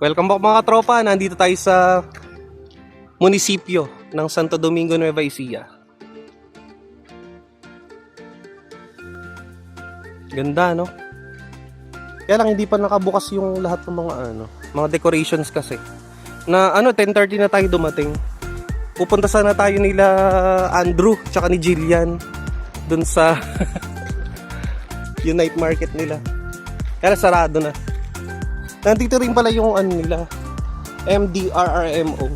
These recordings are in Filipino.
Welcome back mga tropa. Nandito tayo sa munisipyo ng Santo Domingo, Nueva Ecija. Ganda, no? Kaya lang hindi pa nakabukas yung lahat ng mga ano, mga decorations kasi. Na ano, 10:30 na tayo dumating. Pupunta sana tayo nila Andrew tsaka ni Jillian dun sa yung night market nila. Kaya sarado na. Nandito rin pala yung ano nila, MDRRMO.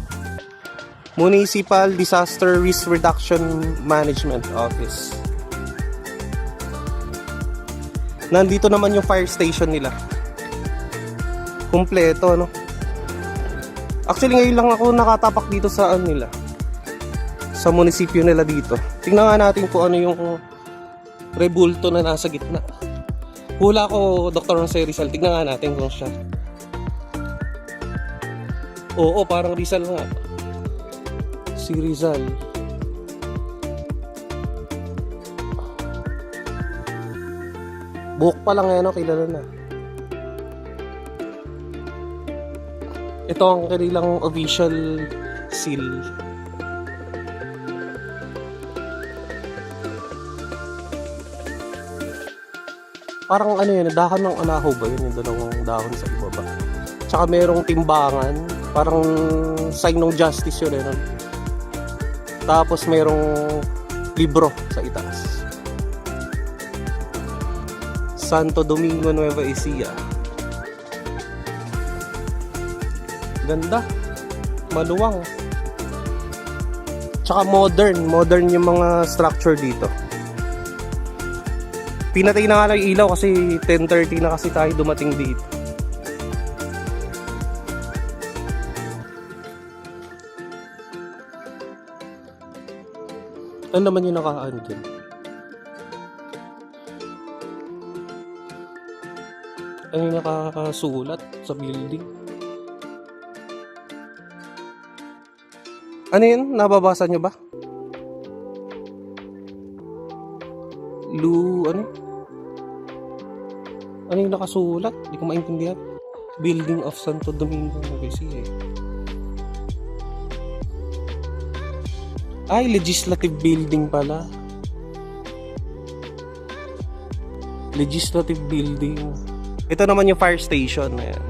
Municipal Disaster Risk Reduction Management Office. Nandito naman yung fire station nila. Kumpleto, no? Actually, ngayon lang ako nakatapak dito sa ano nila. Sa munisipyo nila dito. Tingnan nga natin kung ano yung rebulto na nasa gitna. Hula ko, Dr. Jose Rizal. Tignan nga natin kung siya. Oo, parang Rizal nga. Si Rizal. Buhok pa lang yan, no? kilala na. Ito ang kanilang official seal. Parang ano yun, dahon ng anahaw ba yun? Yung dalawang dahon sa ibaba. Tsaka merong timbangan, parang sign ng justice yun eh. Tapos merong libro sa itaas. Santo Domingo Nueva Ecija. Ganda. Maluwang. Tsaka modern. Modern yung mga structure dito. Pinatay na nga lang ilaw kasi 10.30 na kasi tayo dumating dito. Ano naman yung nakaan dyan? Ano yung nakasulat sa building? Ano yun? Nababasa nyo ba? Lu... ano? Ano yung nakasulat? Hindi ko maintindihan. Building of Santo Domingo Ecija eh. Ay, legislative building pala. Legislative building. Ito naman yung fire station. Ayan.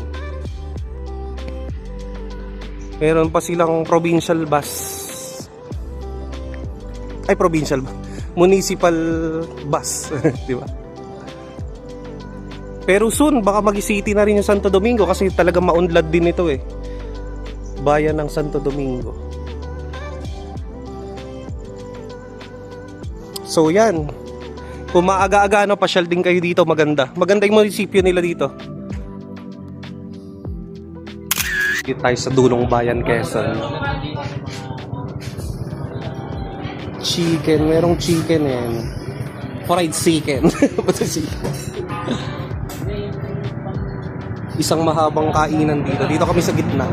Meron pa silang provincial bus. Ay, provincial ba? Municipal bus. Di ba? Pero soon, baka mag-city na rin yung Santo Domingo kasi talaga maunlad din ito eh. Bayan ng Santo Domingo. So yan. Kung maaga-aga ano, pasyal din kayo dito, maganda. Maganda yung munisipyo nila dito. Dito tayo sa dulong bayan, Quezon. Chicken, merong chicken yan. Fried chicken. Basta chicken. Isang mahabang kainan dito. Dito kami sa gitna.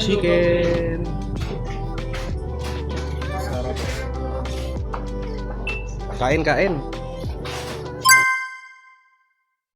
Chicken. Sarap. Kain, kain.